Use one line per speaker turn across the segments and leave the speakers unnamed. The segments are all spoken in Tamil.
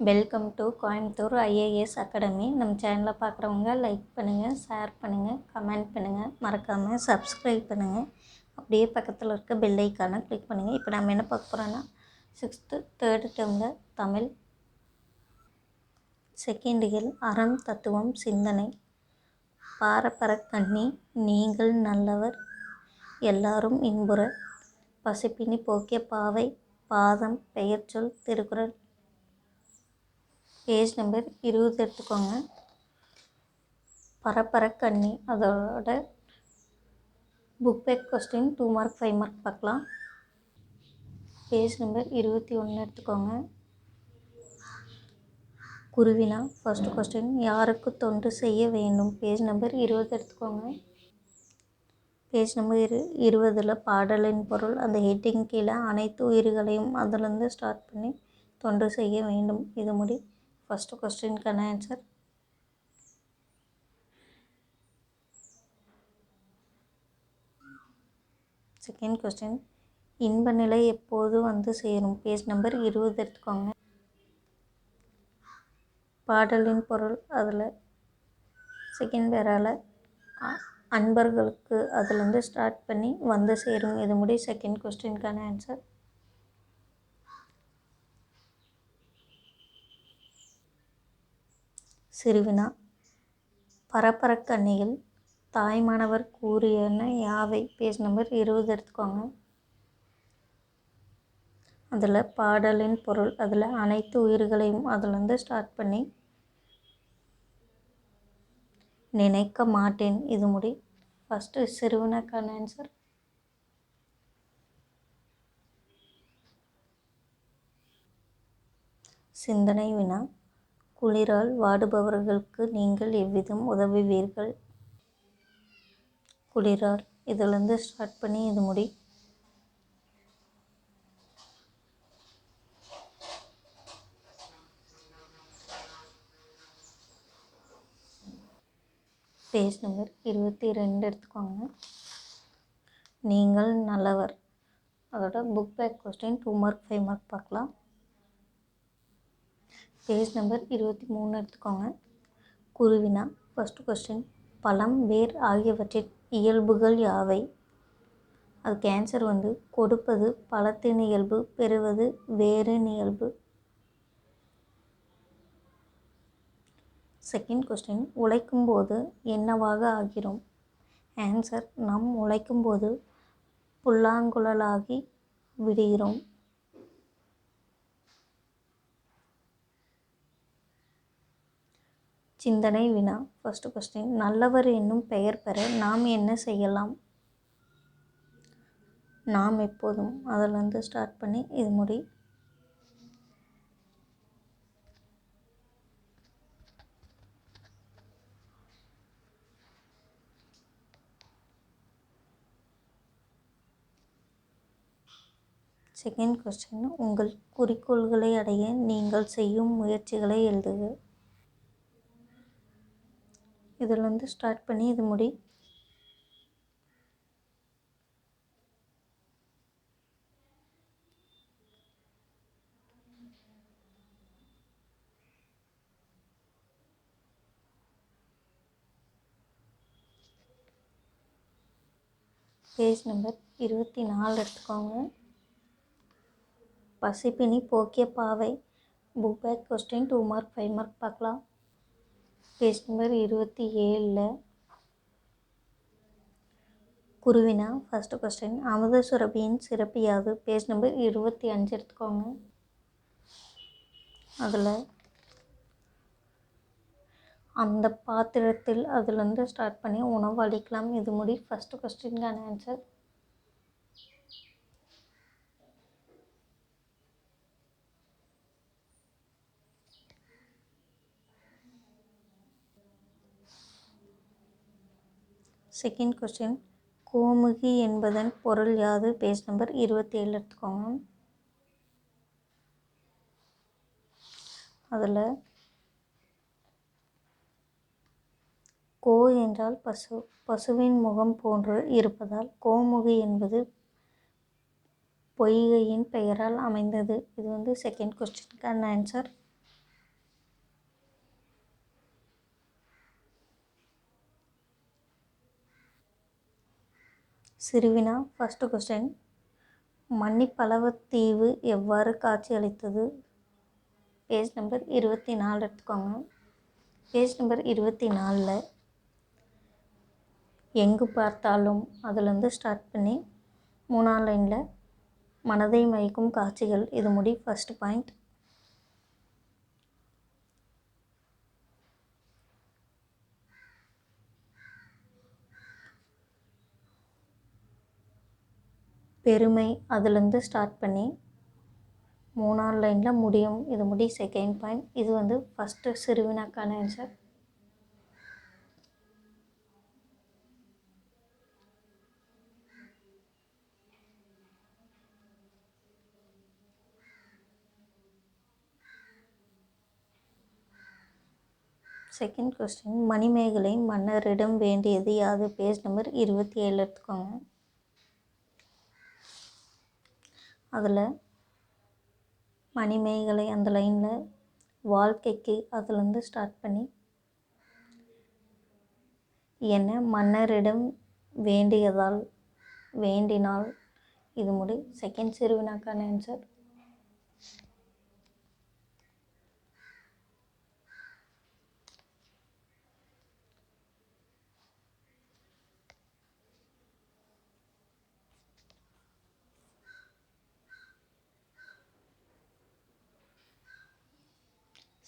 Welcome to Coimbatore IAS academy நம்ம சேனலை பார்க்குறவங்க லைக் பண்ணுங்கள் ஷேர் பண்ணுங்கள் கமெண்ட் பண்ணுங்கள் மறக்காமல் சப்ஸ்கிரைப் பண்ணுங்கள் அப்படியே பக்கத்தில் இருக்க பெல் ஐக்கானை கிளிக் பண்ணுங்கள் இப்போ நம்ம என்ன பார்க்க போகிறோன்னா சிக்ஸ்த்து தேர்டு டேர்மில் தமிழ் செகண்டுகள் அறம் தத்துவம் சிந்தனை பாரப்பரக்கண்ணி நீங்கள் நல்லவர் எல்லாரும் இன்புற பசிப்பினி போக்கிய பாவை பாதம் பெயர்ச்சொல் திருக்குறள் பேஜ் நம்பர் இருபது எடுத்துக்கோங்க. பரப்பர கண்ணி. அதோட book back question two mark five mark பார்க்கலாம். பேஜ் நம்பர் இருபத்தி ஒன்று எடுத்துக்கோங்க. குருவினா ஃபர்ஸ்ட் கொஸ்டின் யாருக்கு தொண்டு செய்ய வேண்டும்? பேஜ் நம்பர் இருபது எடுத்துக்கோங்க. பேஜ் நம்பர் இரு இருபதில் பாடலின் பொருள் அந்த ஹெட்டிங் கீழே அனைத்து உயிர்களையும் அதுலேருந்து ஸ்டார்ட் பண்ணி தொண்டு செய்ய வேண்டும். இது முடி ஃபஸ்ட்டு கொஸ்டினுக்கான ஆன்சர் செகண்ட் கொஸ்டின் இன்ப நிலை எப்போது வந்து சேரும்? பேஜ் நம்பர் இருபது எடுத்துக்கோங்க. பாடலின் பொருள் அதில். செகண்ட் பேரால் அன்பர்களுக்கு அதுலேருந்து ஸ்டார்ட் பண்ணி வந்து சேரும். இது முடி செகண்ட் கொஸ்டினுக்கான ஆன்சர் சிறுவினா. பரப்பரக்கண்ணிகள் தாய்மானவர் கூறியன யாவை? பேஜ் நம்பர் இருபது எடுத்துக்கோங்க. அதில் பாடலின் பொருள் அதில் அனைத்து உயிர்களையும் அதுலேருந்து ஸ்டார்ட் பண்ணி நினைக்க மாட்டேன் இது முடி. ஃபஸ்ட்டு சிறுவனுக்கான ஆன்சர் சிந்தனை வினா. குளிரால் வாடுபவர்களுக்கு நீங்கள் எவ்விதம் உதவுவீர்கள்? குளிரால். இதிலேருந்து ஸ்டார்ட் பண்ணி இது முடி. பேஜ் நம்பர் இருபத்தி ரெண்டு எடுத்துக்கோங்க. நீங்கள் நல்லவர். அதோட book back question two mark five mark பார்க்கலாம். பேஜ் நம்பர் இருபத்தி மூணு எடுத்துக்கோங்க. குருவினா ஃபஸ்ட்டு கொஸ்டின் பழம் வேர் ஆகியவற்றின் இயல்புகள் யாவை? அதுக்கு ஆன்சர் வந்து கொடுப்பது பழத்தின் இயல்பு பெறுவது வேரின் இயல்பு. செகண்ட் கொஸ்டின் உழைக்கும் போது என்னவாக ஆகிறோம்? ஆன்சர் நாம் உழைக்கும்போது புல்லாங்குழலாகி விடுகிறோம். சிந்தனை வினா. ஃபஸ்ட்டு கொஸ்டின் நல்லவர் என்னும் பெயர் பெற நாம் என்ன செய்யலாம்? நாம் எப்போதும் அதிலேருந்து ஸ்டார்ட் பண்ணி இது முடி. செகண்ட் கொஸ்டின் உங்கள் குறிக்கோள்களை அடைய நீங்கள் செய்யும் முயற்சிகளை எழுதுக. இதிலேருந்து ஸ்டார்ட் பண்ணி இது முடி. பேஜ் நம்பர் இருபத்தி நாலு எடுத்துக்கோங்க. பசிப்பினி போக்கிய பாவை. Book back question two mark five mark பார்க்கலாம். பேஜ் நம்பர் இருபத்தி ஏழில் குருவினா ஃபஸ்ட்டு கொஸ்டின் அமுத சுரபியின் சிறப்பு யாது? பேஜ் நம்பர் இருபத்தி அஞ்சு எடுத்துக்கோங்க. அதில் அந்த பாத்திரத்தில் அதுலேருந்து ஸ்டார்ட் பண்ணி உணவு அளிக்கலாம். இது முடி ஃபஸ்ட்டு கொஸ்டின்கான ஆன்சர் செகண்ட் கொஸ்டின் கோமுகி என்பதன் பொருள் யாது? பேஜ் நம்பர் இருபத்தி ஏழு எடுத்துக்கோங்க. அதில் கோ என்றால் பசு பசுவின் முகம் போன்று இருப்பதால் கோமுகி என்பது பொய்கையின் பெயரால் அமைந்தது. இது வந்து செகண்ட் கொஸ்டினுக்கான ஆன்சர் சிறுவினா ஃபஸ்ட்டு கொஸ்டின் மன்னிப்பளவத்தீவு எவ்வாறு காட்சியளித்தது? பேஜ் நம்பர் இருபத்தி நாலு எடுத்துக்கோங்க. பேஜ் நம்பர் இருபத்தி நாலில் எங்கு பார்த்தாலும் அதுலேருந்து ஸ்டார்ட் பண்ணி மூணாம் லைனில் மனதை மயக்கும் காட்சிகள். இது முடி ஃபஸ்ட் பாயிண்ட் பெருமை அதுலேருந்து ஸ்டார்ட் பண்ணி மூணாவது லைனில் முடியும். இது முடி செகண்ட் பாயிண்ட் இது வந்து ஃபஸ்ட்டு சிறுவினாக்கான ஆன்சர் செகண்ட் கொஸ்டின் மணிமேகலை மன்னரிடம் வேண்டியது யாது? பேஜ் நம்பர் இருபத்தி ஏழு எடுத்துக்கோங்க. அதில் மணிமேகலை அந்த லைனில் வாழ்க்கைக்கு அதுலேருந்து ஸ்டார்ட் பண்ணி என்னை மன்னரிடம் வேண்டியதால் வேண்டினால் இது முடி செகண்ட் சிறுவினாக்கான ஆன்சர்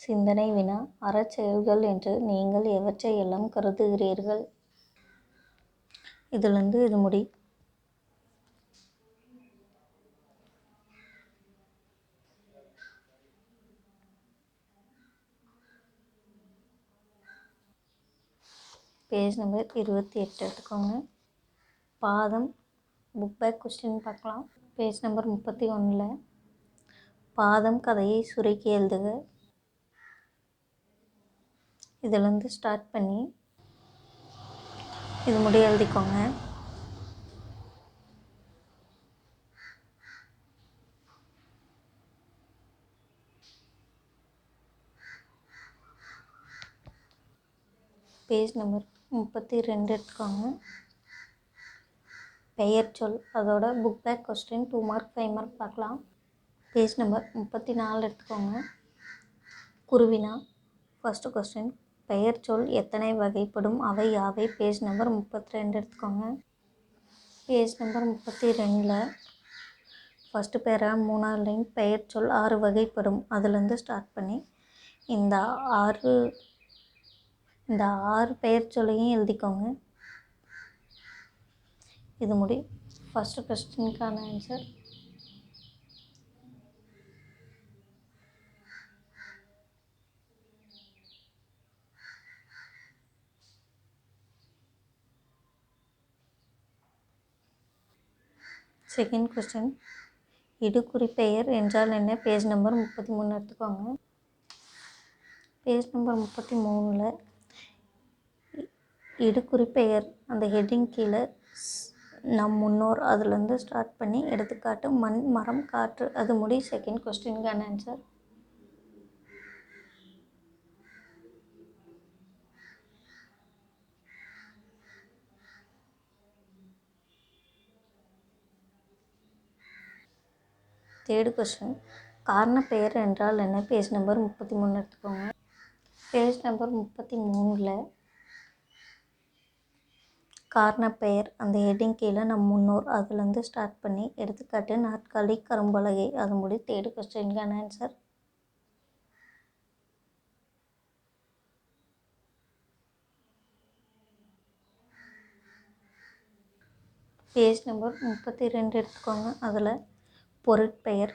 சிந்தனை வினா அறச்செயல்கள் என்று நீங்கள் எவற்றை எல்லாம் கருதுகிறீர்கள்? இதுலேருந்து இது முடி. பேஜ் நம்பர் இருபத்தி எட்டு எடுத்துக்கோங்க. பாதம் புக் பேக் கொஸ்டின் பார்க்கலாம். பேஜ் நம்பர் முப்பத்தி ஒன்றில் பாதம் கதையை சுருக்கி எழுதுக. இதிலேருந்து ஸ்டார்ட் பண்ணி இது முடிய எழுதிக்கோங்க. பேஜ் நம்பர் முப்பத்தி ரெண்டு எடுத்துக்கோங்க. பெயர் சொல் அதோட book back question two mark five mark பார்க்கலாம். பேஜ் நம்பர் முப்பத்தி நாலு எடுத்துக்கோங்க. குருவினா ஃபஸ்ட்டு கொஸ்டின் பெயர் சொல் எத்தனை வகைப்படும்? அவை யாவை? பேஜ் நம்பர் முப்பத்தி ரெண்டு எடுத்துக்கோங்க. பேஜ் நம்பர் முப்பத்தி ரெண்டில் ஃபஸ்ட்டு பேரா மூணாவது லைன் பெயர் சொல் ஆறு வகைப்படும். அதுலேருந்து ஸ்டார்ட் பண்ணி இந்த ஆறு இந்த ஆறு பெயர் சொல்லையும் எழுதிக்கோங்க. இது முடி ஃபஸ்ட்டு கொஸ்டினுக்கான ஆன்சர் செகண்ட் கொஸ்டின் இடுக்குறிப்பெயர் என்றால் என்ன? பேஜ் நம்பர் முப்பத்தி மூணு எடுத்துக்கோங்க. பேஜ் நம்பர் முப்பத்தி மூணில் இடுக்குறிப்பெயர் அந்த ஹெட்டிங் கீழே நம் முன்னோர் அதுலேருந்து ஸ்டார்ட் பண்ணி எடுத்துக்காட்டு மண் மரம் காற்று அது முடி செகண்ட் கொஸ்டினுக்கான ஆன்சர் தேர்டு கொஸ்டின் காரணப்பெயர் என்றால் என்ன? பேஜ் நம்பர் முப்பத்தி மூணு எடுத்துக்கோங்க. பேஜ் நம்பர் முப்பத்தி மூணில் காரணப்பெயர் அந்த ஹெட்டிங் கீழே நம் முன்னோர் அதுலேருந்து ஸ்டார்ட் பண்ணி எடுத்துக்காட்டு நாற்காலி கரும்பலகை அது முடி தேர்டு கொஸ்டினுக்கான ஆன்சர் பேஜ் நம்பர் முப்பத்தி ரெண்டு எடுத்துக்கோங்க. அதில் பொருட்பெயர்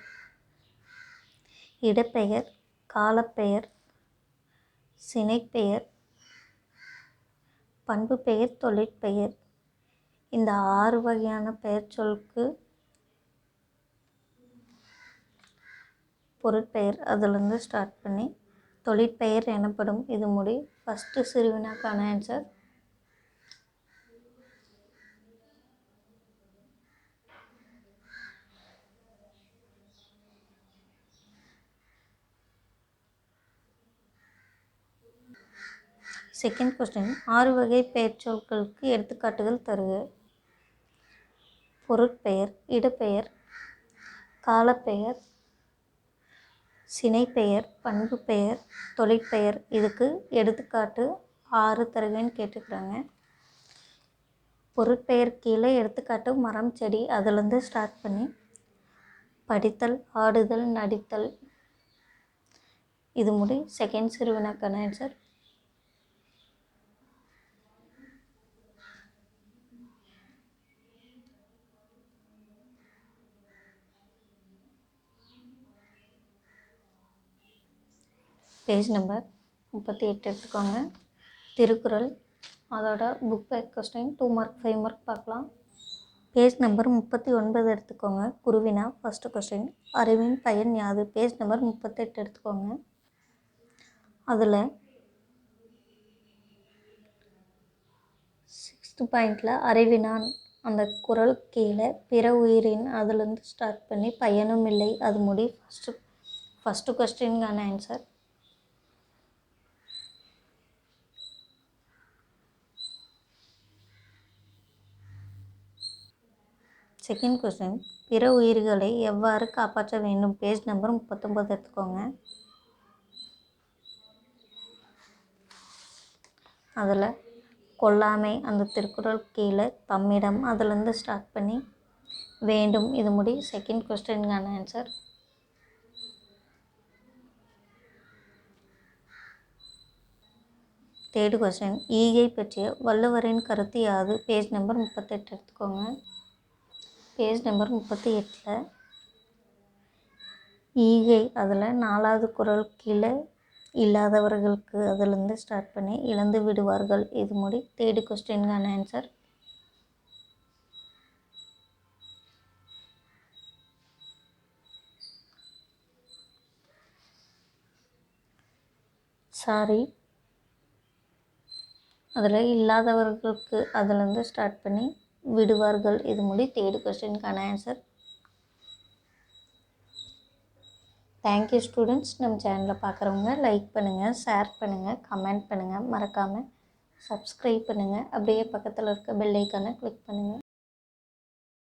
இடப்பெயர் காலப்பெயர் சினைப்பெயர் பண்பு பெயர் தொழிற்பெயர். இந்த ஆறு வகையான பெயர் சொல்க்கு பொருட்பெயர் அதிலிருந்து ஸ்டார்ட் பண்ணி தொழிற்பெயர் எனப்படும் இது முடி ஃபஸ்ட்டு சிறுவினாக்கான ஆன்சர் செகண்ட் கொஸ்டின் ஆறு வகை பெயர்ச்சொற்களுக்கு எடுத்துக்காட்டுகள் தருக. பொருட்பெயர் இடப்பெயர் காலப்பெயர் சினைப்பெயர் பண்பு பெயர் தொழிற்பெயர் இதுக்கு எடுத்துக்காட்டு ஆறு தருவேன்னு கேட்டுக்கிறாங்க. பொருட்பெயர் கீழே எடுத்துக்காட்டு மரம் செடி. அதுலேருந்து ஸ்டார்ட் பண்ணி படித்தல் ஆடுதல் நடித்தல். இது முடி செகண்ட் சிறுவினாக்கான ஆன்சர் பேஜ் நம்பர் முப்பத்தி எட்டு எடுத்துக்கோங்க. திருக்குறள் அதோட book back question two mark five mark பார்க்கலாம். பேஜ் நம்பர் முப்பத்தி ஒன்பது எடுத்துக்கோங்க. குருவினா ஃபஸ்ட்டு கொஸ்டின் அறிவின் பயன் யாது? பேஜ் நம்பர் முப்பத்தெட்டு எடுத்துக்கோங்க. அதில் சிக்ஸ்த்து பாயிண்டில் அறிவினான் அந்த குரல் கீழே பிற உயிரின் அதுலேருந்து ஸ்டார்ட் பண்ணி பயனும் இல்லை. அது முடி ஃபஸ்ட்டு ஃபஸ்ட்டு கொஸ்டின்கான ஆன்சர் செகண்ட் கொஸ்டின். பிற உயிர்களை எவ்வாறு காப்பாற்ற வேண்டும்? பேஜ் நம்பர் முப்பத்தொம்பது எடுத்துக்கோங்க. அதில் கொல்லாமை அந்த திருக்குறள் கீழே தம்மிடம் அதுலேருந்து ஸ்டார்ட் பண்ணி வேண்டும். இது முடி செகண்ட் கொஸ்டின்கான ஆன்சர் தேர்டு கொஸ்டின் ஈகை பற்றிய வள்ளுவரின் கருத்து யாது? பேஜ் நம்பர் முப்பத்தெட்டு எடுத்துக்கோங்க. பேஜ் நம்பர் முப்பத்தி எட்டில் ஈகை அதில் நாலாவது குரல் கீழே இல்லாதவர்களுக்கு அதிலிருந்து ஸ்டார்ட் பண்ணி இழந்து விடுவார்கள். இது முடி தேர்டு கொஸ்டின்கான ஆன்சர் சாரி அதில் இல்லாதவர்களுக்கு அதுலேருந்து ஸ்டார்ட் பண்ணி விடுவார்கள். இது முடி தேர்டு கொஸ்டினுக்கான ஆன்சர் தேங்க்யூ ஸ்டூடெண்ட்ஸ் நம்ம சேனலை பார்க்குறவங்க லைக் பண்ணுங்கள் ஷேர் பண்ணுங்கள் கமெண்ட் பண்ணுங்கள் மறக்காமல் சப்ஸ்கிரைப் பண்ணுங்கள் அப்படியே பக்கத்தில் இருக்க பெல் க்ளிக் கிளிக் பண்ணுங்கள்